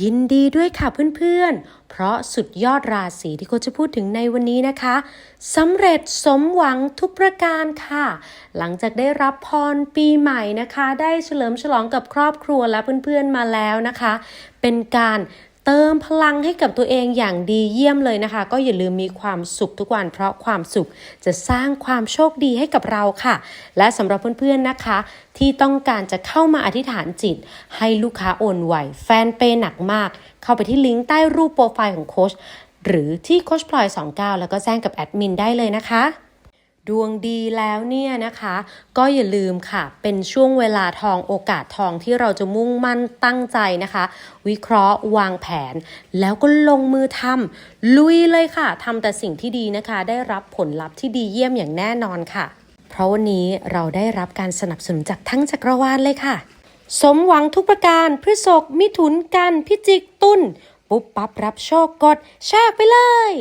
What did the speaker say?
ยินดีด้วยค่ะเพื่อนๆ เพราะสุดยอดราศีที่โคจะพูดถึงในวันนี้นะคะสำเร็จสมหวังทุกประการค่ะ หลังจากได้รับพรปีใหม่นะคะ ได้เฉลิมฉลองกับครอบครัวและเพื่อนๆมาแล้วนะคะ เป็นการ เติมพลังให้กับตัวเองอย่างดีเยี่ยมเลยนะคะ ก็อย่าลืมมีความสุขทุกวัน เพราะความสุขจะสร้างความโชคดีให้กับเราค่ะ และสำหรับเพื่อนๆนะคะ ที่ต้องการจะเข้ามาอธิษฐานจิต ให้ลูกค้าโอนไหว แฟนเปย์หนักมาก เข้าไปที่ลิงก์ใต้รูปโปรไฟล์ของโค้ชหรือที่โค้ชพลอย 29 แล้วก็แจ้งกับแอดมินได้เลยนะคะ ดวงดีแล้วเนี่ยนะคะ ก็อย่าลืมค่ะ เป็นช่วงเวลาทองโอกาสทองที่เราจะมุ่งมั่นตั้งใจนะคะ วิเคราะห์วางแผน แล้วก็ลงมือทำลุยเลยค่ะทำแต่สิ่งที่ดีนะคะ ได้รับผลลัพธ์ที่ดีเยี่ยมอย่างแน่นอนค่ะ เพราะวันนี้เราได้รับการสนับสนุนจากทั้งจักรวาลเลยค่ะ สมหวังทุกประการพฤษภมิถุนกันพิจิกตุลปุ๊บปั๊บรับโชคกดแชร์ไปเลย